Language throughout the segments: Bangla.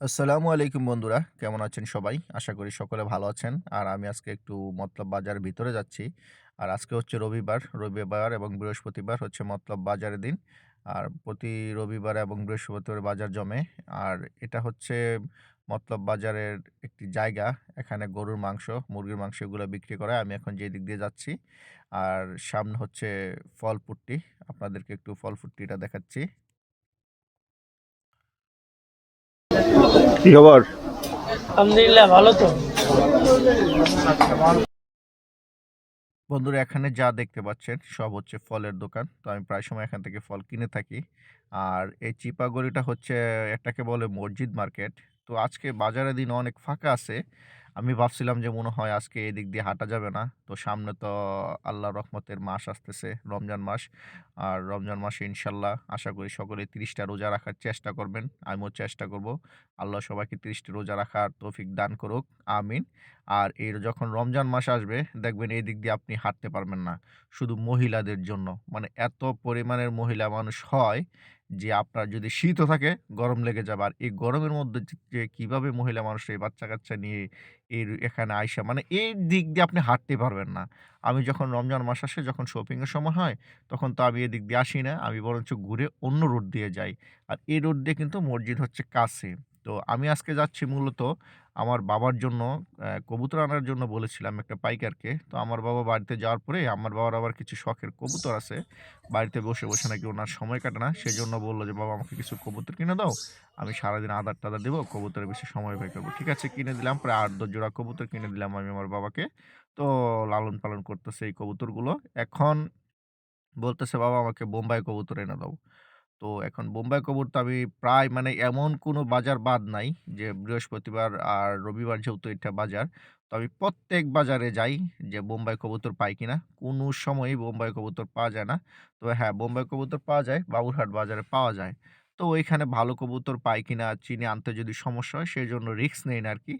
আসসালামু আলাইকুম বন্ধুরা, কেমন আছেন সবাই? আশা করি সকলে ভালো আছেন। আর আমি আজকে একটু মতলব বাজার ভিতরে যাচ্ছি। আর আজকে হচ্ছে রবিবার রবিবার এবং বৃহস্পতিবার হচ্ছে মতলব বাজারের দিন। আর প্রতি রবিবার এবং বৃহস্পতিবার বাজার জমে। আর এটা হচ্ছে মতলব বাজারের একটি জায়গা। এখানে গরুর মাংস, মুরগির মাংস এগুলো বিক্রি করে আমি এখন যে দিক দিয়ে যাচ্ছি, আর সামনে হচ্ছে ফলপুট্টি আপনাদেরকে একটু ফলপুট্টিটা দেখাচ্ছি। কি খবর? আলহামদুলিল্লাহ ভালো তো। বন্ধুরা এখানে যা দেখতে পাচ্ছেন সব হচ্ছে ফলের দোকান। তো আমি প্রায় সময় এখান থেকে ফল কিনে থাকি। আর এই চিপাগড়িটা হচ্ছে একটাকে বলে মসজিদ মার্কেট। তো আজকে বাজারের দিন অনেক ফাঁকা আছে। আমি ভাবছিলাম যে মনে হয় আজকে এদিক দিয়ে হাঁটা যাবে না। তো সামনে তো আল্লাহ রহমতের মাস আসতেছে, রমজান মাস। আর রমজান মাসে ইনশাল্লাহ আশা করি সকলে তিরিশটা রোজা রাখার চেষ্টা করবেন। আমিও চেষ্টা করব। আল্লাহ সবাইকে তিরিশটা রোজা রাখার তৌফিক দান করুক। আমিন। আর এর যখন রমজান মাস আসবে, দেখবেন এই দিক দিয়ে আপনি হাঁটতে পারবেন না। শুধু মহিলাদের জন্য। মানে এত পরিমাণের মহিলা মানুষ হয় যে আপনার যদি শীতও থাকে, গরম লেগে যাবে। আর এই গরমের মধ্যে যে কীভাবে মহিলা মানুষ এই বাচ্চা কাচ্চা নিয়ে এর এখানে আইসা মানে এই দিক দিয়ে আপনি হাঁটতে পারবেন না। আমি যখন রমজান মাস আসে, যখন শপিংয়ের সময় হয়, তখন তো আমি এদিক দিয়ে আসি না। আমি বরঞ্চ ঘুরে অন্য রোড দিয়ে যাই। আর এই রোড দিয়ে কিন্তু মসজিদ হচ্ছে কাছে। তো আমি আজকে যাচ্ছি মূলত আমার বাবার জন্য কবুতর আনার জন্য বলেছিলাম একটা পাইকারকে। তো আমার বাবা বাড়িতে যাওয়ার পরে আমার বাবার আবার কিছু শখের কবুতর আছে। বাড়িতে বসে বসে নাকি ওনার সময় কাটে না। সেই জন্য বলল যে, বাবা, আমাকে কিছু কবুতর কিনে দাও। আমি সারাদিন আদার টাদার দেবো, কবুতরের বেশি সময় ব্যয় করব। ঠিক আছে, কিনে দিলাম। প্রায় আট, দশ জোড়া কবুতর কিনে দিলাম আমি আমার বাবাকে। তো লালন পালন করতেছে এই কবুতরগুলো। এখন বলতেছে, বাবা, আমাকে বোম্বাই কবুতর এনে দাও। তো এখন বোম্বাই কবুতর আমি প্রায় মানে এমন কোনো বাজার বাদ নাই যে বৃহস্পতিবার আর রবিবার যেহেতু এটা বাজার, তো আমি প্রত্যেক বাজারে যাই যে বোম্বাই কবুতর পাই কিনা। কোনো সময়ই বোম্বাই কবুতর পাওয়া যায় না। তো হ্যাঁ বোম্বাই কবুতর পাওয়া যায়, বাবুরহাট বাজারে পাওয়া যায়। তো ওইখানে ভালো কবুতর পাই কিনা, চিনে আনতে যদি সমস্যা হয় সেই জন্য রিস্ক নেই না আর কি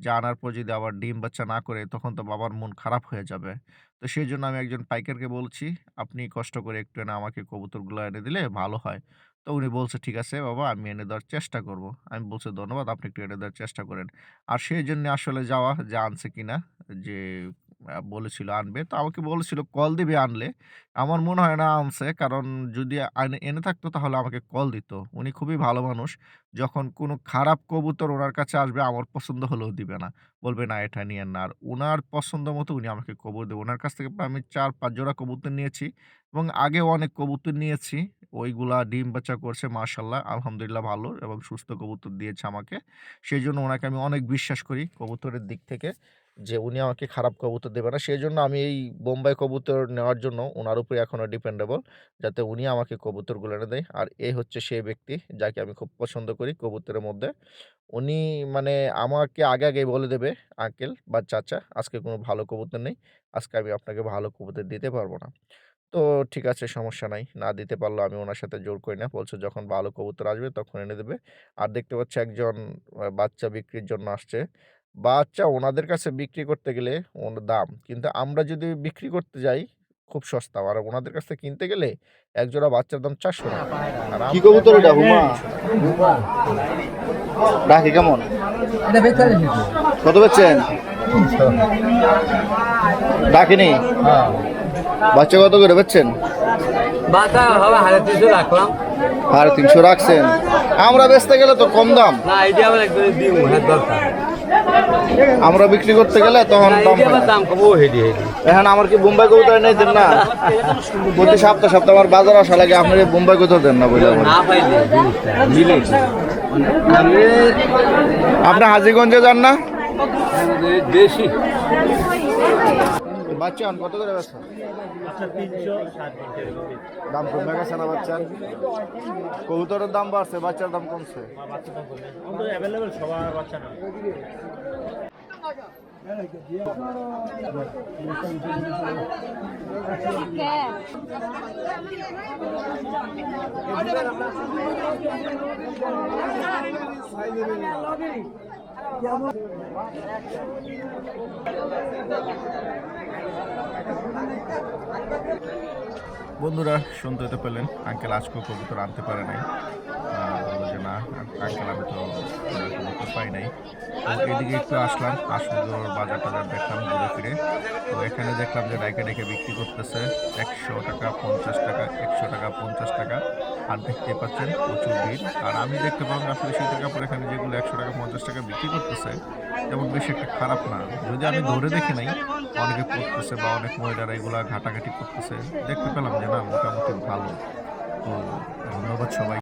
যে আনার পর যদি আবার ডিম বাচ্চা না করে, তখন তো বাবার মন খারাপ হয়ে যাবে। তো সেই জন্য আমি একজন পাইকারকে বলছি, আপনি কষ্ট করে একটু এনে আমাকে কবুতরগুলো এনে দিলে ভালো হয়। তো উনি বলছে, ঠিক আছে বাবা, আমি এনে দেওয়ার চেষ্টা করব। আমি বলছি, ধন্যবাদ, আপনি একটু এনে দেওয়ার চেষ্টা করেন। আর সেই জন্য আসলে যাওয়া, যে আনছে কিনা, যে বলেছিল আনবে। তো আমাকে বলেছিল, কল দিবে আনলে। আমার মনে হয় না আনছে, কারণ যদি এনে থাকতো তাহলে আমাকে কল দিত। উনি খুবই ভালো মানুষ। যখন কোনো খারাপ কবুতর ওনার কাছে আসবে, আমার পছন্দ হলেও দিবে না। বলবে, না, এটা নিয়েন না। আর ওনার পছন্দ মতো উনি আমাকে কবুতর দেবে। ওনার কাছ থেকে আমি চার, পাঁচ জোড়া কবুতর নিয়েছি এবং আগেও অনেক কবুতর নিয়েছি। ওইগুলা ডিম বাচ্চা করছে মাশাল্লাহ আলহামদুলিল্লাহ ভালো এবং সুস্থ কবুতর দিয়েছে আমাকে। সেই জন্য ওনাকে আমি অনেক বিশ্বাস করি কবুতরের দিক থেকে। যে উনি আমাকে খারাপ কবুতর দেবে না সেই জন্য আমি এই বোম্বাই কবুতর নেওয়ার জন্য ওনার উপরে এখনও ডিপেন্ডেবল যাতে উনি আমাকে কবুতরগুলো এনে দেয়। আর এই হচ্ছে সেই ব্যক্তি যাকে আমি খুব পছন্দ করি কবুতরের মধ্যে। উনি মানে আমাকে আগে আগে বলে দেবে, আঙ্কেল বা চাচা, আজকে কোনো ভালো কবুতর নেই, আজকে আমি আপনাকে ভালো কবুতর দিতে পারব না। তো ঠিক আছে, সমস্যা নাই, না দিতে পারলেও আমি ওনার সাথে জোর করি না, বলছে যখন ভালো কবুতর আসবে তখন এনে দেবে। আর দেখতে পাচ্ছি একজন বাচ্চা বিক্রির জন্য আসছে। বাচ্চা ওনাদের কাছে বিক্রি করতে গেলে ওনার দাম। কিন্তু আমরা যদি বিক্রি করতে যাই খুব সস্তা। আর ওনাদের কাছ থেকে কিনতে গেলে এক জোড়া বাচ্চার দাম চারশো টাকা। আর কি কবুতর এটা হুমা? ডাকি কেমন? কত বেচছেন? ডাকিনি বাচ্চা কত করে বেচছেন? বাতা হবে হাজার তিনশো রাখলাম। আর তিনশো রাখছেন। আমরা বেচতে গেলে তো কম দাম। না এটা আবার একদম দিই হ্যাঁ দরকার। আমরা বিক্রি করতে গেলে তখন দাম হেডি হেডি এখন আমার কি বোম্বাই কবুতর নেই দেন না? প্রতি সপ্তাহ সপ্তাহ আমার বাজার আসা লাগে আপনার এই বোম্বাই কবুতর দেন না পাইলে আমি আপনি হাজিগঞ্জে যান না? দেশি। বাচ্চা আন কত করে বেচছেন দাম কমে গেছে না বাচ্চার কবুতরের দাম বাড়ছে বাচ্চার দাম কমছে। কেমন বন্ধুরা, শুনতে পেলেন আঙ্কেল আজকেও কবুতর আনতে পারে নাই। যে না আঙ্কেল আমি তো কোনো পাই নাই। তো এদিকে একটু আসলাম আসমুদ্র বাজার টাজার দেখলাম ঘুরে ফিরে। তো এখানে দেখলাম যে ডাইকে ডেকে বিক্রি করতেছে একশো টাকা, পঞ্চাশ টাকা, একশো টাকা, পঞ্চাশ টাকা। আর দেখতে পাচ্ছেন প্রচুর ভিড়। আর আমি দেখতে পালাম আসলে শীতের পরে এখানে যেগুলো একশো টাকা, পঞ্চাশ টাকা বিক্রি করতেছে, তেমন বেশি একটা খারাপ না। যদি আমি ধরে দেখে নাই, অনেকে পড়তেছে বা অনেক মহিলারা এগুলা ঘাটাঘাটি করতেছে, দেখতে পেলাম যে না মোটামুটি ভালো। তো ধন্যবাদ সবাই